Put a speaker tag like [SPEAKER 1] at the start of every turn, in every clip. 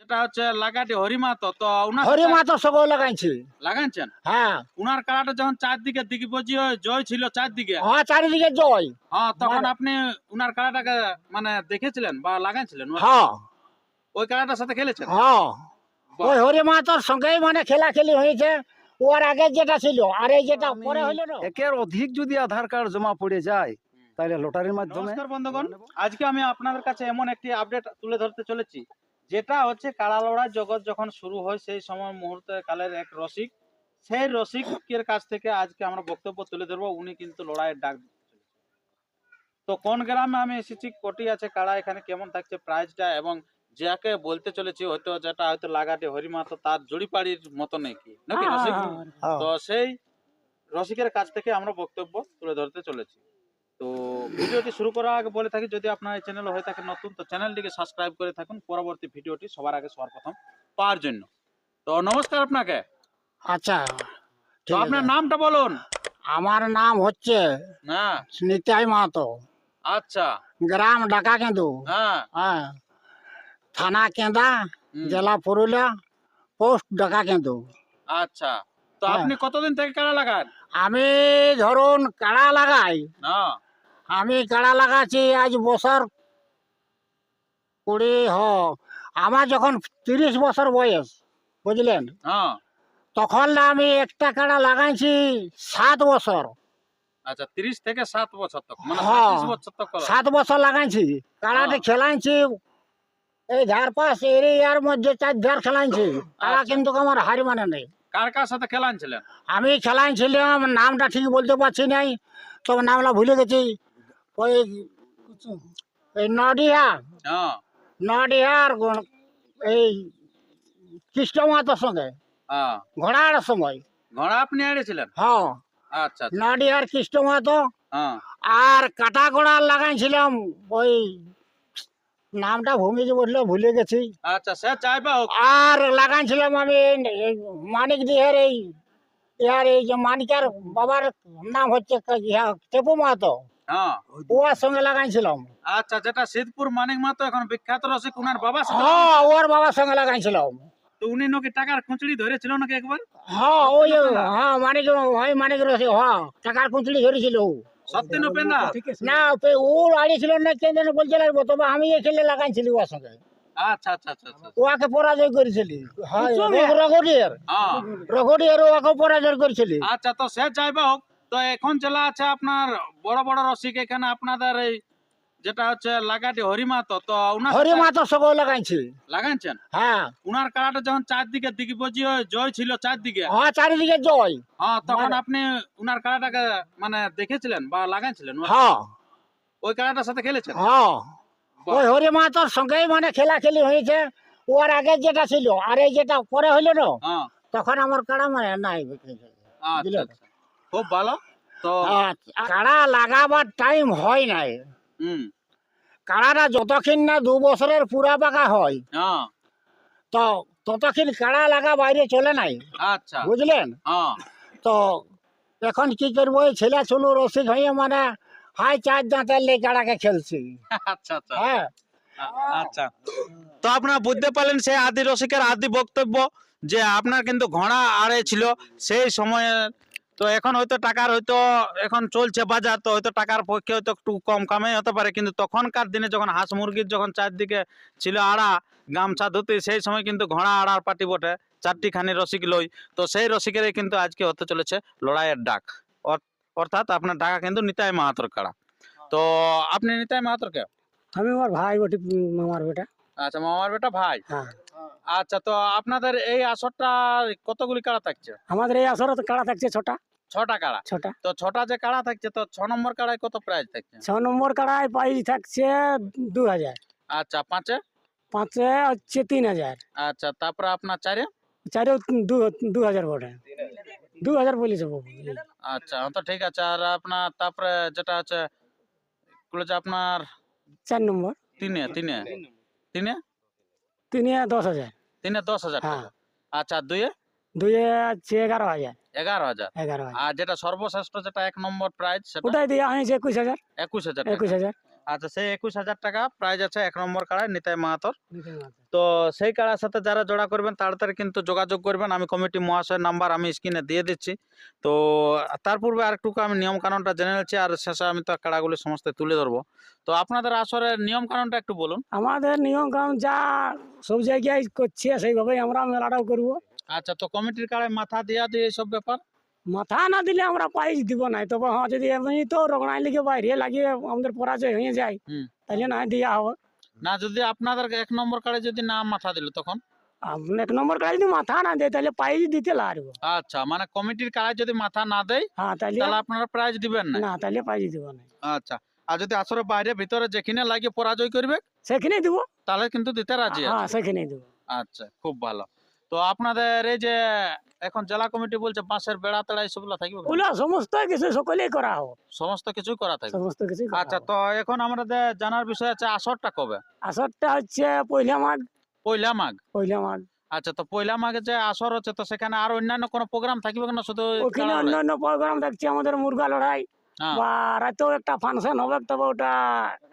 [SPEAKER 1] যেটা হচ্ছে লাগাটি হরিমাতো তো উনার
[SPEAKER 2] হরি
[SPEAKER 1] সাথে
[SPEAKER 2] সকল লাগাইছি।
[SPEAKER 1] লাগাইছেন?
[SPEAKER 2] হ্যাঁ।
[SPEAKER 1] উনার কাড়াটা যখন চারদিকে দিগ্বিজয় হয়ে জয় ছিল চারদিকে।
[SPEAKER 2] হ্যাঁ চারিদিকে জয়।
[SPEAKER 1] হ্যাঁ তখন
[SPEAKER 2] মানে-
[SPEAKER 1] আপনি উনার কাড়াটাকে মানে দেখেছিলেন বা লাগাইছিলেন?
[SPEAKER 2] হ্যাঁ।
[SPEAKER 1] ওই কাড়াটার সাথে খেলেছেন?
[SPEAKER 2] হ্যাঁ। ওই হরি মাতোর সঙ্গেই মানে খেলা খেলি হয়েছে। ওর আগে যেটা ছিল আর এই যেটা পরে হইল না?
[SPEAKER 3] একের অধিক যদি আধার কার্ড জমা পড়ে যায় তাহলে লটারির মাধ্যমে
[SPEAKER 1] নমস্কার বন্ধুগণ। আজকে আমি আপনাদের কাছে এমন একটি আপডেট তুলে ধরতে চলেছি। যেটা হচ্ছে কাড়া জগৎ যখন শুরু হয় সেই সময় মুহূর্তে কালের এক রসিক সেই রসিকের কাছ থেকে আজকে আমরা বক্তব্য তুলে ধরবো। উনি কিন্তু লড়াইয়ের ডাক তো কোন গ্রামে আমি এসেছি কোটি আছে কাড়া এখানে কেমন থাকছে প্রাইজটা এবং যাকে বলতে চলেছি হয়তো যেটা হয়তো লাগাটে হরিমাতো তার জড়িপাড়ির মতো নাকি? নাকি রসিক?
[SPEAKER 2] হ্যাঁ।
[SPEAKER 1] তো সেই রসিকের কাছ থেকে আমরা বক্তব্য তুলে ধরতে চলেছি। তো ভিডিওটি শুরু করার আগে বলে থাকি যদি আপনার এই চ্যানেল হয়ে থাকে নতুন তো চ্যানেলটিকে সাবস্ক্রাইব করে থাকুন। পরবর্তী ভিডিওটি সবার আগে সবার প্রথম পাওয়ার জন্য। তো নমস্কার আপনাকে।
[SPEAKER 2] আচ্ছা
[SPEAKER 1] তো আপনার নামটা বলুন।
[SPEAKER 2] আমার নাম হচ্ছে
[SPEAKER 1] হ্যাঁ
[SPEAKER 2] নিতাই মাহাতো।
[SPEAKER 1] আচ্ছা।
[SPEAKER 2] গ্রাম ডাকা কেন্দু।
[SPEAKER 1] হ্যাঁ।
[SPEAKER 2] হ্যাঁ। থানা কেন্দা জেলা পুরুলিয়া পোস্ট ডাকা কেন্দু।
[SPEAKER 1] আচ্ছা। তো
[SPEAKER 2] হ্যাঁ।
[SPEAKER 1] আপনি কতদিন থেকে কাড়া লাগান?
[SPEAKER 2] আমি ধরুন কাড়া লাগাই।
[SPEAKER 1] হ্যাঁ
[SPEAKER 2] আমি কাড়া লাগাচ্ছি আজ বছর কুড়ি হ। আমার যখন তিরিশ বছর বয়স বুঝলেন?
[SPEAKER 1] হ্যাঁ।
[SPEAKER 2] তখন না আমি একটা কাড়া লাগাইছি সাত বছর।
[SPEAKER 1] আচ্ছা তিরিশ থেকে সাত বছর তক মানে
[SPEAKER 2] হ্যাঁ।
[SPEAKER 1] বছর তক
[SPEAKER 2] সাত বছর লাগাইছি। কাড়াতে
[SPEAKER 1] হ্যাঁ।
[SPEAKER 2] খেলাইছি এই ধার পাশ এরিয়ার মধ্যে চার ধার খেলাইছি। কাড়া
[SPEAKER 1] আচ্ছা।
[SPEAKER 2] কিন্তু আমার হারি মানে নেই।
[SPEAKER 1] কার কার সাথে খেলানছিলেন
[SPEAKER 2] আমি খেলাইছিলাম নামটা ঠিক বলতে পারছি নাই তবে নামটা ভুলে গেছি। ওই এই নডিহা নডিহার এই কৃষ্ণ মাতার সঙ্গে ঘোড়ার সময়
[SPEAKER 1] ঘোড়া আপনি আড়েছিলেন
[SPEAKER 2] হ্যাঁ
[SPEAKER 1] আচ্ছা
[SPEAKER 2] নডিহার কৃষ্ণ মাতো আর কাটা ঘোড়া লাগাইছিলাম ওই নামটা ভূমিকে বললে ভুলে গেছি
[SPEAKER 1] আচ্ছা সে চাইবা হোক
[SPEAKER 2] আর লাগাইছিলাম আমি মানিক দিহের এই ইয়ার এই যে মানিকার বাবার নাম হচ্ছে টেপু মাহাতো
[SPEAKER 1] হ্যাঁ।
[SPEAKER 2] ওর সঙ্গে লাগাইছিলাম।
[SPEAKER 1] আচ্ছা যেটা সিদ্ধপুর মানিক মাতো এখন বিখ্যাত রসিক উনার বাবা।
[SPEAKER 2] হ্যাঁ ওর বাবার সঙ্গে লাগাইছিলাম।
[SPEAKER 1] তো উনি নাকি টাকার খুঁচড়ি ধরেছিল নাকি একবার?
[SPEAKER 2] হ্যাঁ ওই হ্যাঁ মানিক ওই মানিক রসে হ্যাঁ টাকার কুঁচড়ি ধরেছিল ও।
[SPEAKER 1] সত্যি পেন্দা?
[SPEAKER 2] না পে- ও আড়িয়েছিল না কেন যেন তবে আমি এই খেলে লাগাইছিলি ওর সঙ্গে।
[SPEAKER 1] আচ্ছা আচ্ছা আচ্ছা আচ্ছা।
[SPEAKER 2] ওকে পরাজয় করেছিলি। হ্যাঁ রঘুডিয়ার
[SPEAKER 1] হ্যাঁ।
[SPEAKER 2] ওকে পরাজয় করেছিলি।
[SPEAKER 1] আচ্ছা তো সে চাইবা হোক তো এখন চলা আছে আপনার বড় বড় রসিক এখানে আপনাদের এই যেটা হচ্ছে লাগাটি হরিমাতো তো উনার
[SPEAKER 2] হরি
[SPEAKER 1] সাথে
[SPEAKER 2] মাতো সকল লাগাইছি।
[SPEAKER 1] লাগাইছেন?
[SPEAKER 2] হ্যাঁ।
[SPEAKER 1] উনার কাড়াটা যখন চারদিকে হয়ে জয় ছিল চারদিকে।
[SPEAKER 2] হ্যাঁ চারিদিকে জয়।
[SPEAKER 1] হ্যাঁ তখন
[SPEAKER 2] মানে-
[SPEAKER 1] আপনি উনার কাড়াটাকে মানে দেখেছিলেন বা লাগাইছিলেন?
[SPEAKER 2] হ্যাঁ।
[SPEAKER 1] ওই কাড়াটার সাথে খেলেছেন?
[SPEAKER 2] হ্যাঁ। ওই হরি মাতোর সঙ্গেই মানে খেলা খেলি হয়েছে। ওর আগে যেটা ছিল আর এই যেটা পরে হইল না
[SPEAKER 1] হ্যাঁ।
[SPEAKER 2] তখন আমার কাড়া মানে নাই।
[SPEAKER 1] আচ্ছা। আচ্ছা। খুব ভালো। তো
[SPEAKER 2] আচ্ছা, কাড়া লাগাবার টাইম হয় নাই।
[SPEAKER 1] হুম।
[SPEAKER 2] কাড়াটা যতক্ষণ না দু বছরের পুরা পাকা হয়
[SPEAKER 1] হ্যাঁ।
[SPEAKER 2] তো ততক্ষণ কাড়া লাগা বাইরে চলে নাই।
[SPEAKER 1] আচ্ছা।
[SPEAKER 2] বুঝলেন?
[SPEAKER 1] হ্যাঁ।
[SPEAKER 2] তো এখন কি করব এই ছেলে চলু রসিক হয়ে মানে হাই চার দাঁতের লে কাড়াকে খেলছি।
[SPEAKER 1] আচ্ছা আচ্ছা।
[SPEAKER 2] হ্যাঁ।
[SPEAKER 1] আচ্ছা। তো আপনারা বুঝতে পারলেন সেই আদি রসিকের আদি বক্তব্য যে আপনার কিন্তু ঘোড়া আড়ে ছিল সেই সময়ে তো এখন হয়তো টাকার হয়তো এখন চলছে বাজার তো হয়তো টাকার পক্ষে হয়তো একটু কম কামাই হতে পারে। কিন্তু তখনকার দিনে যখন হাঁস মুরগির যখন চারদিকে ছিল আড়া গামছা ধুতি সেই সময় কিন্তু ঘোড়া আড়ার পাটি বটে চারটি খানি রসিক লই। তো সেই রসিকেরই কিন্তু আজকে হতে চলেছে লড়াইয়ের ডাক। অর্থাৎ আপনার ডাকা কিন্তু নিতাই মাহাতর কাড়া তো আপনি নিতাই মাহাতর কে
[SPEAKER 2] আমি আমার ভাই বটি মামার বেটা।
[SPEAKER 1] আচ্ছা মামার বেটা ভাই?
[SPEAKER 2] হ্যাঁ।
[SPEAKER 1] আচ্ছা তো আপনাদের এই আসরটা কতগুলি কাড়া থাকছে?
[SPEAKER 2] আমাদের এই আসরে তো কাড়া থাকছে ছটা।
[SPEAKER 1] ছটা কাড়া?
[SPEAKER 2] ছটা।
[SPEAKER 1] তো ছটা যে কাড়া থাকছে তো ছ নম্বর কাড়ায় কত প্রাইস থাকছে?
[SPEAKER 2] ছ নম্বর কাড়ায় প্রাইস থাকছে দু হাজার।
[SPEAKER 1] আচ্ছা পাঁচে?
[SPEAKER 2] পাঁচে হচ্ছে তিন হাজার।
[SPEAKER 1] আচ্ছা তারপরে আপনার চারে?
[SPEAKER 2] চারেও দু দু হাজার বটে। দু হাজার বলিস
[SPEAKER 1] আচ্ছা তো ঠিক আছে আর আপনার তারপরে যেটা আছে আপনার
[SPEAKER 2] চার নম্বর।
[SPEAKER 1] তিনে তিনে। তিনে?
[SPEAKER 2] তিনে দশ হাজার।
[SPEAKER 1] তিনে দশ হাজার
[SPEAKER 2] হ্যাঁ।
[SPEAKER 1] টাকা। আচ্ছা দুয়ে
[SPEAKER 2] দুয়ে আছে এগারো হাজার।
[SPEAKER 1] এগারো হাজার।
[SPEAKER 2] এগারো
[SPEAKER 1] আর যেটা সর্বশ্রেষ্ঠ যেটা এক নম্বর প্রাইজ সেটা?
[SPEAKER 2] ওটাই দিয়ে আনিছে একুশ হাজার।
[SPEAKER 1] একুশ হাজার
[SPEAKER 2] একুশ হাজার।
[SPEAKER 1] আচ্ছা সেই একুশ হাজার টাকা প্রাইজ আছে এক নম্বর কাড়ায় নিতাই মাহাতর। তো সেই কাড়ার সাথে যারা জোড়া করবেন তাড়াতাড়ি কিন্তু যোগাযোগ করবেন। আমি কমিটি মহাশয়ের নাম্বার আমি স্ক্রিনে দিয়ে দিচ্ছি। তো তার পূর্বে আরেকটু আমি নিয়ম কানুনটা জেনে নিচ্ছি আর শেষে আমি তো কাড়াগুলি সমস্ত তুলে ধরবো। তো আপনাদের আসরের নিয়ম কানুনটা একটু বলুন।
[SPEAKER 4] আমাদের নিয়ম কানুন যা সব জায়গায় করছে সেইভাবেই আমরা মেলাটাও করব।
[SPEAKER 1] আচ্ছা তো কমিটির কাড়ায় মাথা দিয়া দিয়ে এইসব ব্যাপার?
[SPEAKER 4] মাথা না দিলে আমরা প্রাইজ দিব না। তবে হ্যাঁ যদি এমনি তো রগড়াই লিখে বাইরে লাগিয়ে আমাদের পরাজয় হয়ে যায় তাহলে না দেওয়া হবে।
[SPEAKER 1] না যদি আপনাদের এক নম্বর কাড়ে যদি না মাথা দিল তখন?
[SPEAKER 4] আপনি এক নম্বর কাজ যদি মাথা না দেয় তাহলে প্রাইজ দিতে লাগবে
[SPEAKER 1] আচ্ছা মানে কমিটির কাড়ায় যদি মাথা না দেয়
[SPEAKER 4] হ্যাঁ তাহলে
[SPEAKER 1] তাহলে আপনারা প্রাইজ দিবেন না?
[SPEAKER 4] না তাহলে প্রাইজ দিব না।
[SPEAKER 1] আচ্ছা আর যদি আসরে বাইরে ভিতরে যেখানে লাগিয়ে পরাজয় করবে
[SPEAKER 4] সেখানে দিব।
[SPEAKER 1] তাহলে কিন্তু দিতে রাজি
[SPEAKER 4] হ্যাঁ সেখানে দিব।
[SPEAKER 1] আচ্ছা খুব ভালো। তো আপনাদের এই যে এখন জেলা কমিটি বলছে বাঁশের বেড়া তেড়া এইসবগুলো থাকবে
[SPEAKER 4] ওগুলো সমস্ত কিছু সকলেই করা হবে।
[SPEAKER 1] সমস্ত কিছুই করা থাকবে?
[SPEAKER 4] সমস্ত কিছু
[SPEAKER 1] আচ্ছা তো এখন আমাদের জানার বিষয় আছে আসরটা কবে?
[SPEAKER 4] আসরটা হচ্ছে পয়লা মাঘ।
[SPEAKER 1] পয়লা মাঘ?
[SPEAKER 4] পয়লা মাঘ।
[SPEAKER 1] আচ্ছা তো পয়লা মাঘে যে আসর হচ্ছে তো সেখানে আর অন্যান্য কোনো প্রোগ্রাম থাকবে না শুধু?
[SPEAKER 4] অন্যান্য প্রোগ্রাম দেখছি আমাদের মুরগা লড়াই। বা রাতেও একটা ফাংশন হবে তবে ওটা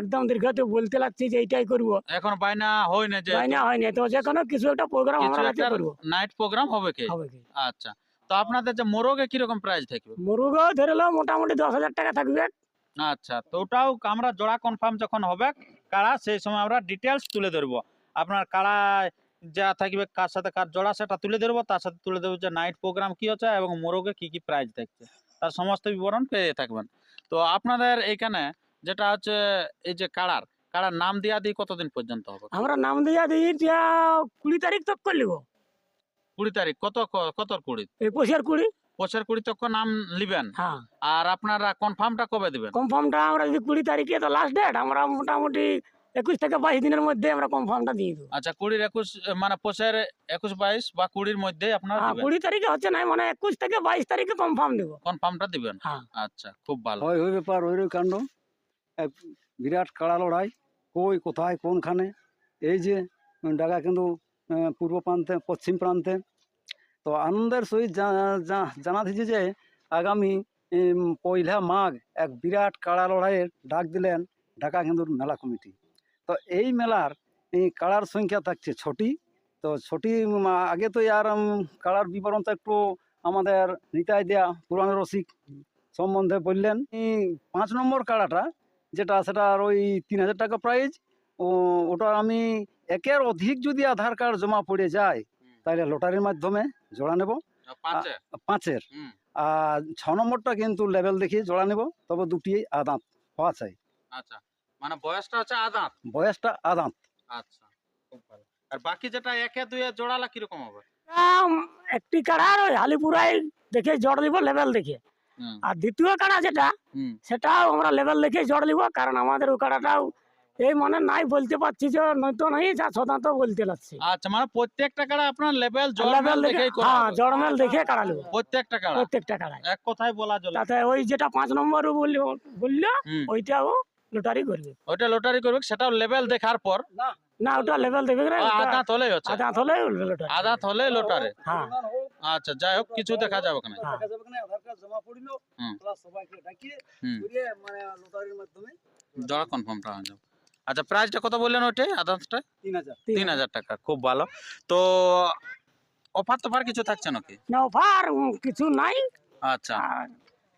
[SPEAKER 4] একদম দীর্ঘতে বলতে লাগছি যে এইটাই করব।
[SPEAKER 1] এখন বাইনা হয় না যে
[SPEAKER 4] তাই না তো যে কোনো কিছু একটা প্রোগ্রাম আমরা কাছে করব।
[SPEAKER 1] নাইট প্রোগ্রাম হবে কি?
[SPEAKER 4] হবে কি?
[SPEAKER 1] আচ্ছা তো আপনাদের যে মোরগে কীরকম প্রাইস থাকবে?
[SPEAKER 4] মুরগা ধরে লো মোটামুটি দশ হাজার টাকা থাকবে।
[SPEAKER 1] আচ্ছা তো ওটাও আমরা জোড়া কনফার্ম যখন হবে সেই সময় আমরা ডিটেলস তুলে ধরবো। আপনার কাড়া যা থাকবে কার সাথে কার জোড়া সেটা তুলে ধরবো তার সাথে তুলে দেবো যে নাইট প্রোগ্রাম কি হচ্ছে এবং মোরগে কি কি প্রাইজ থাকছে। তার সমস্ত বিবরণ পেয়ে থাকবেন। তো আপনাদের এইখানে যেটা হচ্ছে এই যে কাড়ার কাড়ার নাম দিয়া দিয়ে কতদিন পর্যন্ত হবে?
[SPEAKER 4] আমরা নাম দিয়া দিই কুড়ি তারিখ তক করে লিব।
[SPEAKER 1] কুড়ি তারিখ কত কত কুড়ি?
[SPEAKER 4] পয়সার কুড়ি।
[SPEAKER 1] পঁচিশ কুড়ি তক নাম লিবেন?
[SPEAKER 4] হ্যাঁ।
[SPEAKER 1] আর আপনারা কনফার্মটা কবে দিবেন?
[SPEAKER 4] কনফার্মটা আমরা যদি কুড়ি তারিখে তো লাস্ট ডেট আমরা মোটামুটি একুশ থেকে বাইশ দিনের মধ্যে আমরা কনফার্মটা দিয়ে দেবো।
[SPEAKER 1] আচ্ছা কুড়ির একুশ মানে পঁচিশের একুশ বাইশ বা কুড়ির মধ্যে আপনার
[SPEAKER 4] হ্যাঁ কুড়ি তারিখে হচ্ছে না মানে একুশ থেকে বাইশ তারিখে কনফার্ম দেবো।
[SPEAKER 1] কনফার্মটা দিবেন?
[SPEAKER 4] হ্যাঁ।
[SPEAKER 1] আচ্ছা খুব ভালো।
[SPEAKER 3] হয় ওই ব্যাপার ওই ওই কাণ্ড। এক বিরাট কাড়া লড়াই কই কোথায় কোনখানে? এই যে ডাকা কিন্তু পূর্ব প্রান্তে পশ্চিম প্রান্তে। তো আনন্দের সহিত জানা দিচ্ছে যে আগামী পয়লা মাঘ এক বিরাট কাড়া লড়াইয়ের ডাক দিলেন ঢাকা হিন্দুর মেলা কমিটি। তো এই মেলার এই কাড়ার সংখ্যা থাকছে ছটি। তো ছটি আগে তো আর কাড়ার বিবরণ তো একটু আমাদের নিতাই দেয়া পুরানো রসিক সম্বন্ধে বললেন। এই পাঁচ নম্বর কাড়াটা যেটা সেটা আর ওই তিন হাজার টাকা প্রাইজ ও ওটা আমি একের অধিক যদি আধার কার্ড জমা পড়ে যায় তাহলে লটারির মাধ্যমে জোড়া নেব।
[SPEAKER 1] পাঁচে
[SPEAKER 3] পাঁচের? আর ছ নম্বরটা কিন্তু লেভেল দেখে জোড়া নেব তবে দুটি আদাঁত হওয়া চাই।
[SPEAKER 1] আচ্ছা। মানে বয়সটা হচ্ছে আদাত।
[SPEAKER 3] বয়সটা আদাঁত।
[SPEAKER 1] আচ্ছা খুব ভালো। আর বাকি যেটা একে দুয়ে জোড়ালা কীরকম হবে?
[SPEAKER 4] একটি কাড়ার ওই হালিপুরাই দেখে জড় দিব লেভেল দেখে। আর দ্বিতীয় কাড়া যেটা সেটাও আমরা লেভেল দেখে জড় দিব কারণ আমাদের ওই কাড়াটাও এই মানে নাই বলতে পারছি যে নয়তো নাই যা শতাংশ বলতে লাগছে।
[SPEAKER 1] আচ্ছা মানে প্রত্যেকটা কাড়া আপনার লেভেল
[SPEAKER 4] লেভেল দেখে হ্যাঁ। জড়মেল দেখে কাড়া নেব
[SPEAKER 1] প্রত্যেকটা কাড়া?
[SPEAKER 4] প্রত্যেকটা কাড়া
[SPEAKER 1] এক কথায় বলা চলে।
[SPEAKER 4] তাতে ওই যেটা পাঁচ নম্বর বলল বলল ওইটাও লটারি করবে।
[SPEAKER 1] ওইটা লটারি করবে সেটাও লেভেল দেখার পর।
[SPEAKER 4] না। ওটা লেভেল দেখবে না ওটা
[SPEAKER 1] আদাত হলেই হচ্ছে।
[SPEAKER 4] হলে লটারি।
[SPEAKER 1] হলে লটারি।
[SPEAKER 4] হ্যাঁ।
[SPEAKER 1] আচ্ছা যাই হোক কিছু দেখা যাবে না
[SPEAKER 4] হ্যাঁ।
[SPEAKER 3] আধার কার্ড জমা পড়িল
[SPEAKER 1] হুম।
[SPEAKER 3] সবাইকে ডাকিয়ে মানে লটারির মাধ্যমে
[SPEAKER 1] জড়া কনফার্মটা হয়ে যাবে। আচ্ছা প্রাইসটা কত বললেন ওইটাই আদাতটা
[SPEAKER 3] তিন হাজার।
[SPEAKER 1] তিন হাজার টাকা খুব ভালো। তো অফার তোফার কিছু থাকছে নাকি?
[SPEAKER 4] না অফার কিছু নাই।
[SPEAKER 1] আচ্ছা।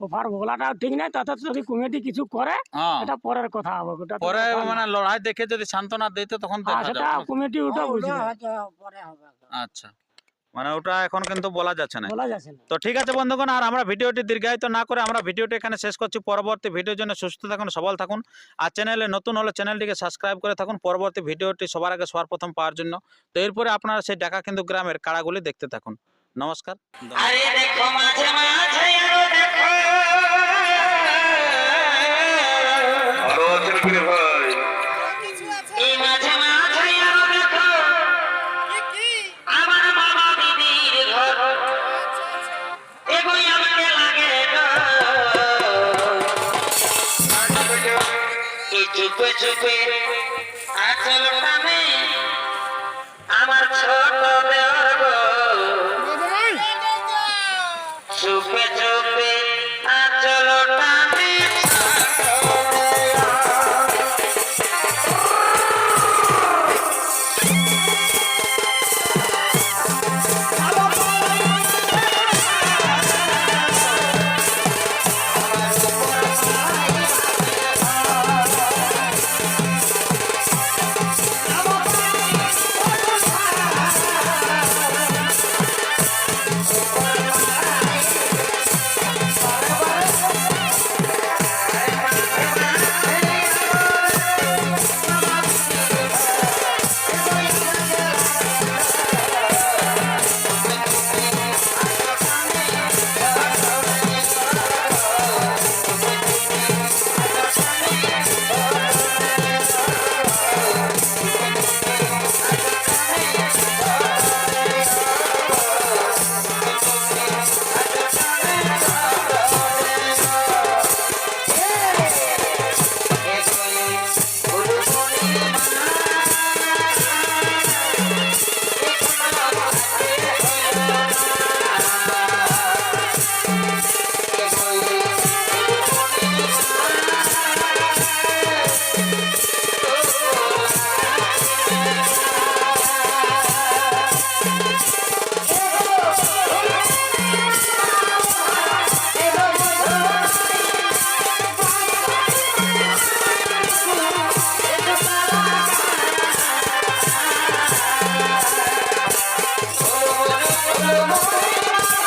[SPEAKER 4] আর অফার বলাটা ঠিক নাই তাতে যদি কমিটি কিছু করে এটা পরের কথা হবে ওটা
[SPEAKER 1] পরে মানে লড়াই দেখে যদি সান্ত্বনা দিতে তখন
[SPEAKER 4] হ্যাঁ, সেটা কমিটি ওটা বুঝবে
[SPEAKER 1] আচ্ছা। মানে ওটা এখন কিন্তু বলা যাচ্ছে না।
[SPEAKER 4] বলা যাচ্ছে না।
[SPEAKER 1] তো ঠিক আছে বন্ধুগণ আর আমরা ভিডিওটি দীর্ঘায়িত না করে আমরা ভিডিওটি এখানে শেষ করছি। পরবর্তী ভিডিওর জন্য সুস্থ থাকুন সবল থাকুন। আর চ্যানেলে নতুন হলে চ্যানেলটিকে সাবস্ক্রাইব করে থাকুন। পরবর্তী ভিডিওটি সবার আগে সবার প্রথম পাওয়ার জন্য। তো এরপরে আপনারা সেই ঢাকা কিন্তু গ্রামের কাড়াগুলি দেখতে থাকুন। নমস্কার।
[SPEAKER 5] কিরে ভাই